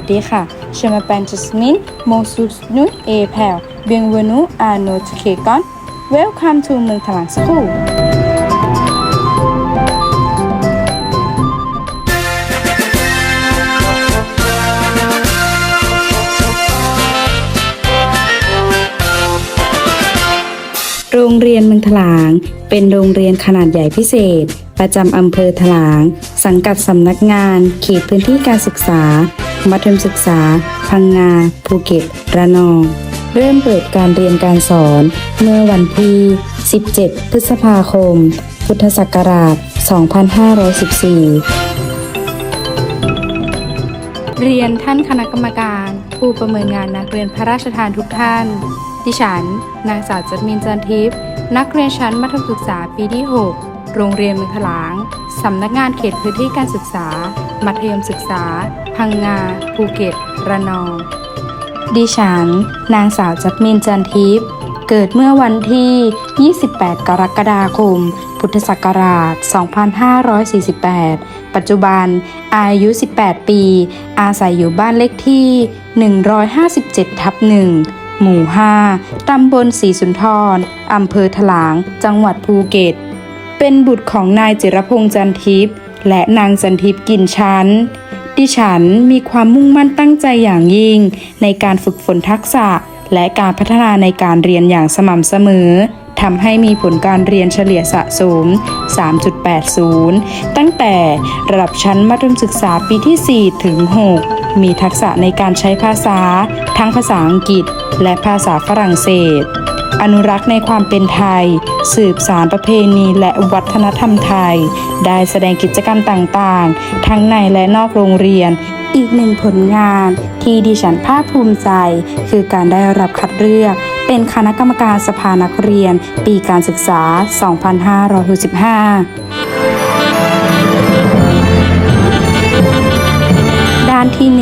สวัสดีค่ะ Je m'appelle Jasmine Mon soutenu est Père Bienvenue à notre Kékon Welcome to เมืองถลังสกูโรงเรียนเมืองถลาง เป็นโรงเรียนขนาดใหญ่พิเศษ ประจำอำเภอถลาง สังกัดสำนักงานเขตพื้นที่การศึกษา มัธยมศึกษา พังงา ภูเก็ต ระนอง เริ่มเปิดการเรียนการสอน เมื่อวันที่ 17 พฤษภาคม พุทธศักราช 2514 เรียนท่านคณะกรรมการ ผู้ประเมินงานนักเรียนพระราชทานทุกท่าน ดิฉัน นางสาวจัดมินจันทิพย์นักเรียนชั้นมัธยมศึกษาปีที่ 6 โรงเรียนเมืองถลาง สำนักงานเขตพื้นที่การศึกษา มัธยมศึกษา พังงา ภูเก็ต ระนอง ดิฉัน นางสาวจัดมินจันทิพย์ เกิดเมื่อวันที่ 28 กรกฎาคม พุทธศักราช 2548 ปัจจุบัน อายุ 18 ปี อาศัยอยู่บ้านเลขที่ 157 ทับ1หมู่ 5 ตำบลศรีสุนทร อำเภอถลาง จังหวัดภูเก็ต เป็นบุตรของนายจิรพงษ์จันทิพย์ และนางจันทิพย์กินชั้น ดิฉันมีความมุ่งมั่นตั้งใจอย่างยิ่ง ในการฝึกฝนทักษะ และการพัฒนาในการเรียนอย่างสม่ำเสมอทำให้มีผลการเรียนเฉลี่ยสะสม 3.80 ตั้งแต่ระดับชั้นมัธยมศึกษาปีที่ 4 ถึง 6 มีทักษะในการใช้ภาษา ทั้งภาษาอังกฤษ และภาษาฝรั่งเศส อนุรักษ์ในความเป็นไทย สืบสารประเพณีและวัฒนธรรมไทย ได้แสดงกิจกรรมต่างๆ ทั้งในและนอกโรงเรียน อีกหนึ่งผลงานที่ดิฉันภาคภูมิใจ คือการได้รับคัดเลือก เป็นคณะกรรมการสภานักเรียน ปีการศึกษา 2565 ด้านที่ 1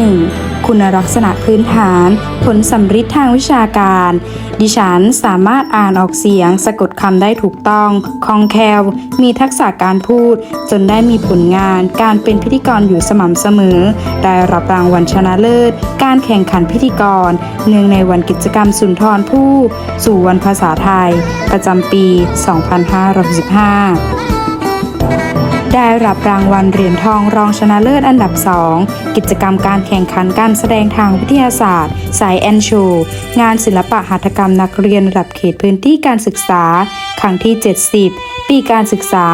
คุณลักษณะพื้นฐาน ผลสัมฤทธิ์ทางวิชาการ ดิฉันสามารถอ่านออกเสียง สะกดคำได้ถูกต้อง คล่องแคล่ว มีทักษะการพูด จนได้มีผลงาน การเป็นพิธีกรอยู่สม่ำเสมอ ได้รับรางวัลชนะเลิศ การแข่งขันพิธีกร เนื่องในวันกิจกรรมสุนทรภู่สู่วันภาษาไทย ประจำปี 2565 ได้รับรางวัลเหรียญทองรองชนะเลิศอันดับ 2 กิจกรรมการแข่งขันการแสดงทางวิทยาศาสตร์ สายแอนโชว์งานศิลปะหัตถกรรมนักเรียนระดับเขตพื้นที่การศึกษา ครั้งที่ 70 ปีการศึกษา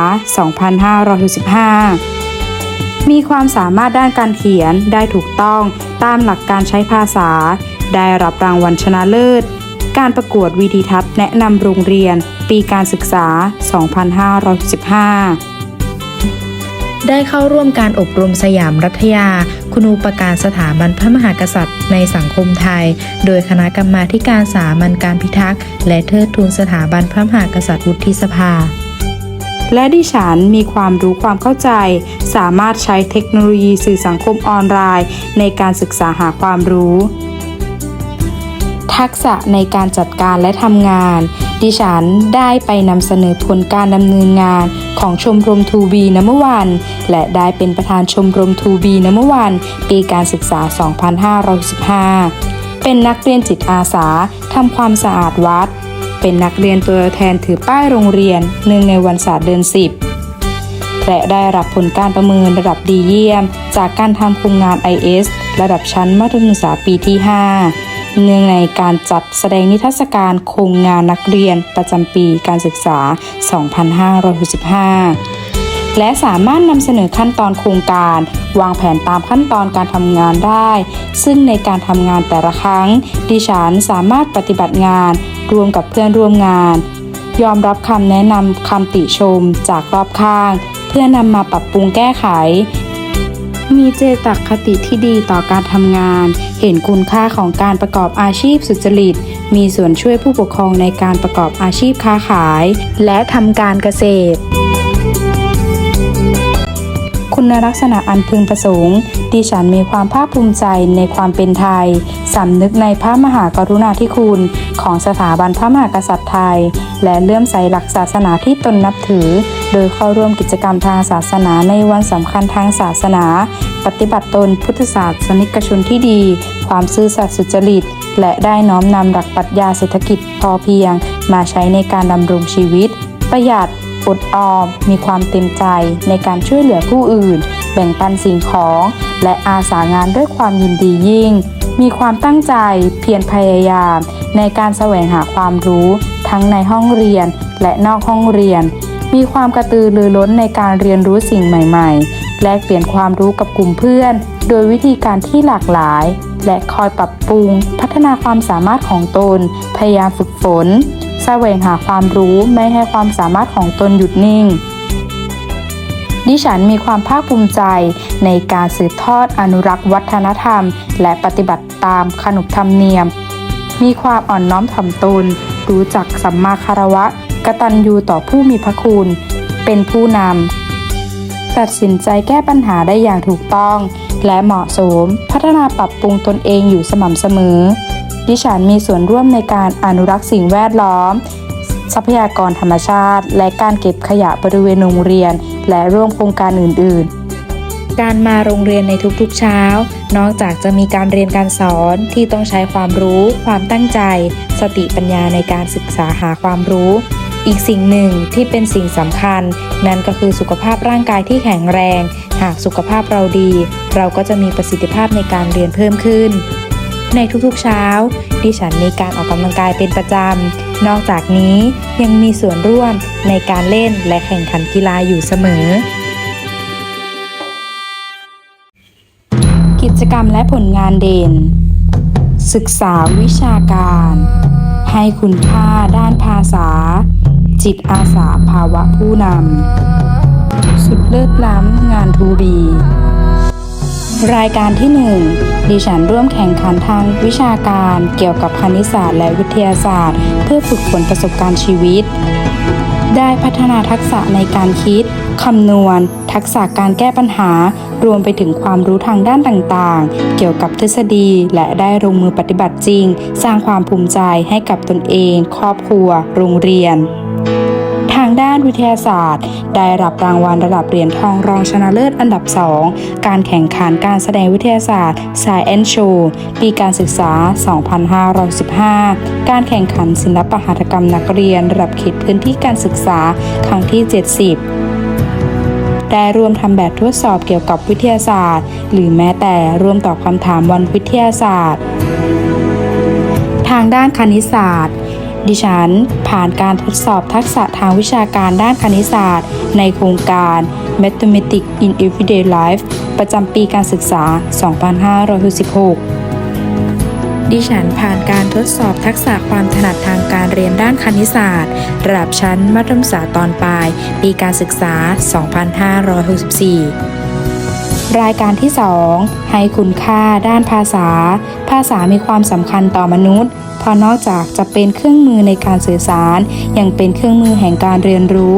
2565มีความสามารถด้านการเขียนได้ถูกต้องตามหลักการใช้ภาษา ได้รับรางวัลชนะเลิศ การประกวดวิดีทัศน์แนะนำโรงเรียน ปีการศึกษา 2515 ได้เข้าร่วมการอบรมสยามรัฐยา คุณูปการสถาบันพระมหากษัตริย์ในสังคมไทย โดยคณะกรรมาการสามัญการพิทักษ์ และเทิดทูนสถาบันพระมหากษัตริย์วุฒิสภาและดิฉันมีความรู้ความเข้าใจ สามารถใช้เทคโนโลยีสื่อสังคมออนไลน์ ในการศึกษาหาความรู้ ทักษะในการจัดการและทำงาน ดิฉันได้ไปนำเสนอผลการดำเนินงานของชมรมทูบีนัมวันและได้เป็นประธานชมรมทูบีนัมวันปีการศึกษา 2515 เป็นนักเรียนจิตอาสาทำความสะอาดวัด เป็นนักเรียนตัวแทนถือป้ายโรงเรียนเนื่งในวันศาสตร์เดือน 10 และได้รับผลการประเมินระดับดีเยี่ยม จากการทำโครงงาน IS ระดับชั้นมัธยมศึกษาปีที่ 5 เนื่องในการจัดแสดงนิทรรศการโครงงานนักเรียนประจำปีการศึกษา 2565 และสามารถนำเสนอขั้นตอนโครงการ วางแผนตามขั้นตอนการทำงานได้ ซึ่งในการทำงานแต่ละครั้ง ดิฉันสามารถปฏิบัติงานรวมกับเพื่อนร่วมงาน ยอมรับคำแนะนำคำติชมจากรอบข้าง เพื่อนำมาปรับปรุงแก้ไข มีเจตคติที่ดีต่อการทำงาน เห็นคุณค่าของการประกอบอาชีพสุจริต มีส่วนช่วยผู้ปกครองในการประกอบอาชีพค้าขาย และทำการเกษตร คุณลักษณะอันพึงประสงค์ ดิฉันมีความภาคภูมิใจในความเป็นไทย สำนึกในพระมหากรุณาธิคุณ ของสถาบันพระมหากษัตริย์ไทย และเลื่อมใสหลักศาสนาที่ตนนับถือ โดยเข้าร่วมกิจกรรมทางศาสนาในวันสำคัญทางศาสนา ปฏิบัติตนพุทธศาสนิกชนที่ดี ความซื่อสัตย์สุจริต และได้น้อมนำหลักปรัชญาเศรษฐกิจพอเพียง มาใช้ในการดำรงชีวิต ประหยัดอดออม มีความเต็มใจในการช่วยเหลือผู้อื่น แบ่งปันสิ่งของ และอาสางานด้วยความยินดียิ่ง มีความตั้งใจเพียรพยายาม ในการแสวงหาความรู้ ทั้งในห้องเรียนและนอกห้องเรียน มีความกระตือรือร้นในการเรียนรู้สิ่งใหม่ๆ แลกเปลี่ยนความรู้กับกลุ่มเพื่อน โดยวิธีการที่หลากหลาย และคอยปรับปรุง พัฒนาความสามารถของตน พยายามฝึกฝนแสวงหาความรู้ไม่ให้ความสามารถของตนหยุดนิ่ง ดิฉันมีความภาคภูมิใจในการสืบทอดอนุรักษ์วัฒนธรรม และปฏิบัติตามขนบธรรมเนียม มีความอ่อนน้อมถ่อมตน รู้จักสัมมาคารวะ กตัญญูต่อผู้มีพระคุณ เป็นผู้นำ ตัดสินใจแก้ปัญหาได้อย่างถูกต้อง และเหมาะสม พัฒนาปรับปรุงตนเองอยู่สม่ำเสมอ ดิฉันมีส่วนร่วมในการอนุรักษ์สิ่งแวดล้อม ทรัพยากรธรรมชาติ และการเก็บขยะบริเวณโรงเรียน และร่วมโครงการอื่น ๆ การมาโรงเรียนในทุกๆเช้า นอกจากจะมีการเรียนการสอนที่ต้องใช้ความรู้ ความตั้งใจ สติปัญญาในการศึกษาหาความรู้ อีกสิ่งหนึ่งที่เป็นสิ่งสำคัญ นั่นก็คือสุขภาพร่างกายที่แข็งแรง หากสุขภาพเราดี เราก็จะมีประสิทธิภาพในการเรียนเพิ่มขึ้น ในทุกๆเช้า ดิฉันมีการออกกำลังกายเป็นประจำนอกจากนี้ยังมีส่วนร่วมในการเล่นและแข่งขันกีฬาอยู่เสมอ จกรรมและผลงานเด่น ศึกษาวิชาการ ให้คุณค่าด้านภาษา จิตอาสาภาวะผู้นำ สุดเลิศล้ำงานทูบี รายการที่ 1 ดิฉันร่วมแข่งขันทางวิชาการเกี่ยวกับคณิตศาสตร์และวิทยาศาสตร์ เพื่อฝึกฝนประสบการณ์ชีวิตได้พัฒนาทักษะในการคิด คำนวณ ทักษะการแก้ปัญหา รวมไปถึงความรู้ทางด้านต่างๆ เกี่ยวกับทฤษฎีและได้ลงมือปฏิบัติจริง สร้างความภูมิใจให้กับตนเอง ครอบครัว โรงเรียนทางด้านวิทยาศาสตร์ ได้รับรางวัลระดับเหรียญทองรองชนะเลิศอันดับ 2 การแข่งขันการแสดงวิทยาศาสตร์ Science Show ปีการศึกษา 2515 การแข่งขันศิลปหัตถกรรมนักเรียน ระดับเขตพื้นที่การศึกษา ครั้งที่ 70 ได้ร่วมทำแบบทดสอบเกี่ยวกับวิทยาศาสตร์ หรือแม้แต่ร่วมตอบคำถามวันวิทยาศาสตร์ ทางด้านคณิตศาสตร์ ดิฉัน ผ่านการทดสอบทักษะทางวิชาการด้านคณิตศาสตร์ ในโครงการ Mathematics in Everyday Life ประจำปีการศึกษา 2566 ดิฉันผ่านการทดสอบทักษะความถนัดทางการเรียนด้านคณิตศาสตร์ ระดับชั้นมัธยมศึกษาตอนปลาย ปีการศึกษา 2564 รายการที่ 2 ให้คุณค่าด้านภาษา ภาษามีความสำคัญต่อมนุษย์เพราะนอกจากจะเป็นเครื่องมือในการสื่อสาร ยังเป็นเครื่องมือแห่งการเรียนรู้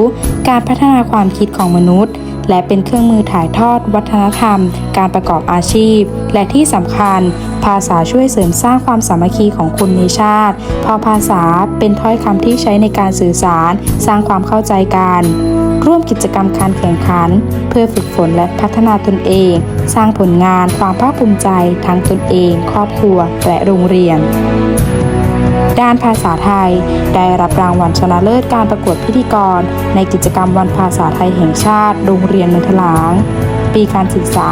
การพัฒนาความคิดของมนุษย์ และเป็นเครื่องมือถ่ายทอดวัฒนธรรม การประกอบอาชีพ และที่สำคัญ ภาษาช่วยเสริมสร้างความสามัคคีของคนในชาติพราะภาษาเป็นถ้อยคำที่ใช้ในการสื่อสาร สร้างความเข้าใจกันร่วมกิจกรรมการแข่งขัน เพื่อฝึกฝนและพัฒนาตนเอง สร้างผลงานความภาคภูมิใจทั้งตนเอง ครอบครัว และโรงเรียน ด้านภาษาไทย ได้รับรางวัลชนะเลิศการประกวดพิธีกร ในกิจกรรมวันภาษาไทยแห่งชาติ โรงเรียนเมืองถลาง ปีการศึกษา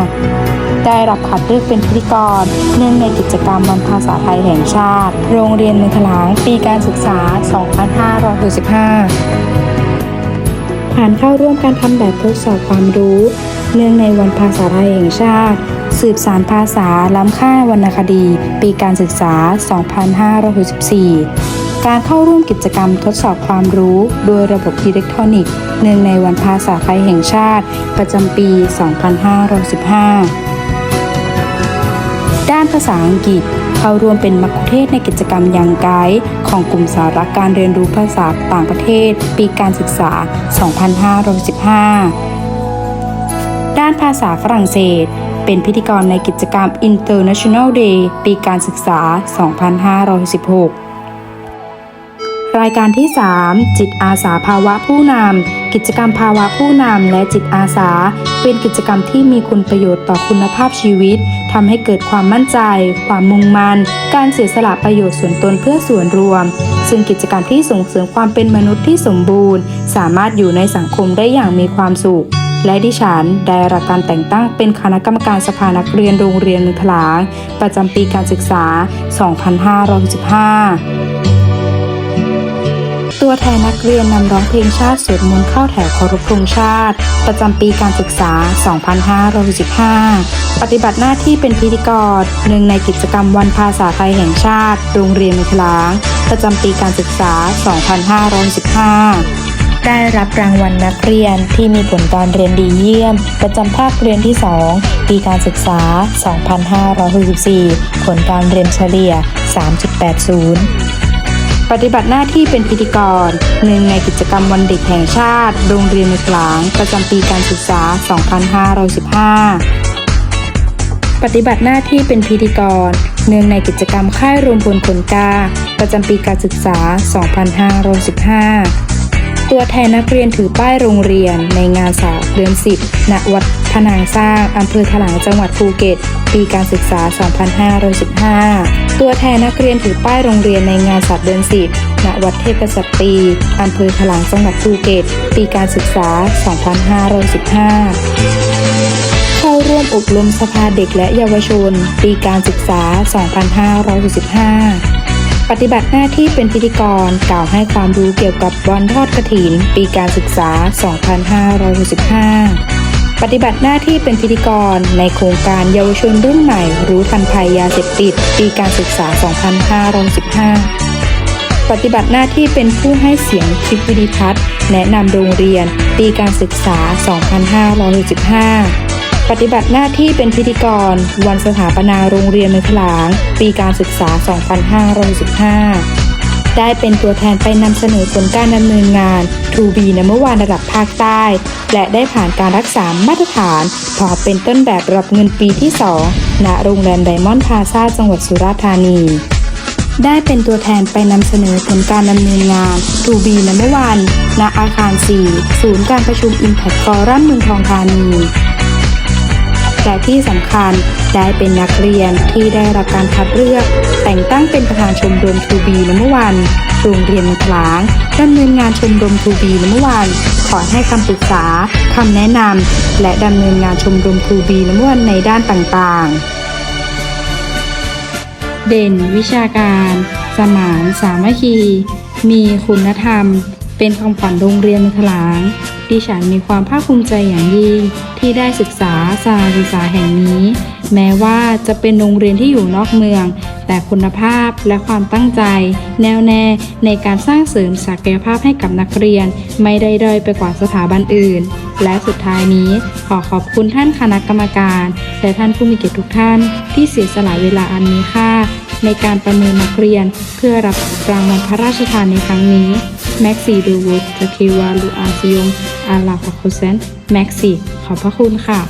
2515ได้รับคัดเลือกเป็นพิธีกร เนื่องในกิจกรรมวันภาษาไทยแห่งชาติ โรงเรียนเมืองถลาง ปีการศึกษา 2565 ผ่านเข้าร่วมการทำแบบทดสอบความรู้ เนื่องในวันภาษาไทยแห่งชาติ สืบสารภาษาล้ำค่าวรรณคดี ปีการศึกษา 2564 การเข้าร่วมกิจกรรมทดสอบความรู้โดยระบบอิเล็กทรอนิกส์เนื่องในวันภาษาไทยแห่งชาติ ประจำปี 2515ด้านภาษาอังกฤษเข้าร่วมเป็นมัคคุเทศในกิจกรรมยังไกด์ของกลุ่มสาระการเรียนรู้ภาษาต่างประเทศ ปีการศึกษา 2515 ด้านภาษาฝรั่งเศส เป็นพิธีกรในกิจกรรม International Day ปีการศึกษา 2516 รายการที่ 3 จิตอาสาภาวะผู้นำกิจกรรมภาวะผู้นำและจิตอาสา เป็นกิจกรรมที่มีคุณประโยชน์ต่อคุณภาพชีวิตทำให้เกิดความมั่นใจ ความมุ่งมั่น การเสียสละประโยชน์ส่วนตนเพื่อส่วนรวม ซึ่งกิจกรรมที่ส่งเสริมความเป็นมนุษย์ที่สมบูรณ์ สามารถอยู่ในสังคมได้อย่างมีความสุข และดิฉันได้รับการแต่งตั้งเป็นคณะกรรมการสภานักเรียนโรงเรียนมือถลาง ประจำปีการศึกษา 2565ตัวแทนนักเรียนนำร้องเพลงชาติสวดมนต์เข้าแถวเคารพธงชาติ ประจำปีการศึกษา 2565 ปฏิบัติหน้าที่เป็นพิธีกรหนึ่งในกิจกรรมวันภาษาไทยแห่งชาติ โรงเรียนมือถลาง ประจำปีการศึกษา 2515 ได้รับรางวัลนักเรียนที่มีผลการเรียนดีเยี่ยม ประจำภาคเรียนที่ 2 ปีการศึกษา 2564 ผลการเรียนเฉลี่ย 3.80ปฏิบัติหน้าที่เป็นพิธีกรหนึ่งในกิจกรรมวันเด็กแห่งชาติ โรงเรียนมือถลาง ประจำปีการศึกษา 2515 ปฏิบัติหน้าที่เป็นพิธีกรเนื่องในกิจกรรมค่ายรวมพลคนกา ประจำปีการศึกษา 2515 ตัวแทนนักเรียนถือป้ายโรงเรียนในงานสาเดือนสิบณวัดพนางสร้างอำเภอถลางจังหวัดภูเก็ต ปีการศึกษา 2515 ตัวแทนนักเรียนถือป้ายโรงเรียนในงานสัตว์เดือนสิบณวัดเทพกษัตรีอำเภอถลางจังหวัดภูเก็ต ปีการศึกษา 2515 เข้าร่วมอบรมสภาเด็กและเยาวชน ปีการศึกษา 2565 ปฏิบัติหน้าที่เป็นพิธีกรกล่าวให้ความรู้เกี่ยวกับวันทอดกระถิน ปีการศึกษา 2565 ปฏิบัติหน้าที่เป็นพิธีกรในโครงการเยาวชนรุ่นใหม่ รู้ทันภัยยาเสพติด ปีการศึกษา 2515ปฏิบัติหน้าที่เป็นผู้ให้เสียงคลิปวิดีทัศน์แนะนำโรงเรียน ปีการศึกษา 2565 ปฏิบัติหน้าที่เป็นพิธีกร วันสถาปนาโรงเรียนเมืองถลาง ปีการศึกษา 2565 ได้เป็นตัวแทนไปนำเสนอผลการดำเนินงาน 2B ในเมื่อวานระดับภาคใต้ และได้ผ่านการรักษามาตรฐานพอเป็นต้นแบบรับเงินปีที่ 2 ณ โรงแรมไดมอนด์พาซาจังหวัดสุราษฎร์ธานีได้เป็นตัวแทนไปนำเสนอผลการดำเนินงาน 2B ในเมื่อวานณอาคาร 4 ศูนย์การประชุม Impact Forum เมืองทองธานี และที่สำคัญได้เป็นนักเรียนที่ได้รับการคัดเลือก แต่งตั้งเป็นประธานชมรมทูบีนเมื่อวันโรงเรียนมะขลางดำเนินงานชมรมทูบีนเมื่อวันขอให้คำปรึกษาคำแนะนำและดำเนินงานชมรมทูบีนเมื่อวันในด้านต่างๆ เด่นวิชาการ สมานสามัคคี มีคุณธรรม เป็นคำขวัญโรงเรียนมะขลางดิฉันมีความภาคภูมิใจอย่างยิ่ง ที่ได้ศึกษาสถานศึกษาแห่งนี้ แม้ว่าจะเป็นโรงเรียนที่อยู่นอกเมือง แต่คุณภาพและความตั้งใจ แน่วแน่ในการสร้างเสริมศักยภาพให้กับนักเรียน ไม่ได้ด้อยไปกว่าสถาบันอื่น และสุดท้ายนี้ขอขอบคุณท่านคณะกรรมการ และท่านผู้มีเกียรติทุกท่าน ที่เสียสละเวลาอันมีค่า ในการประเมินนักเรียน เพื่อรับรางวัลพระราชทานในครั้งนี้แม็กซี่ดูวูด ขอบพระคุณค่ะ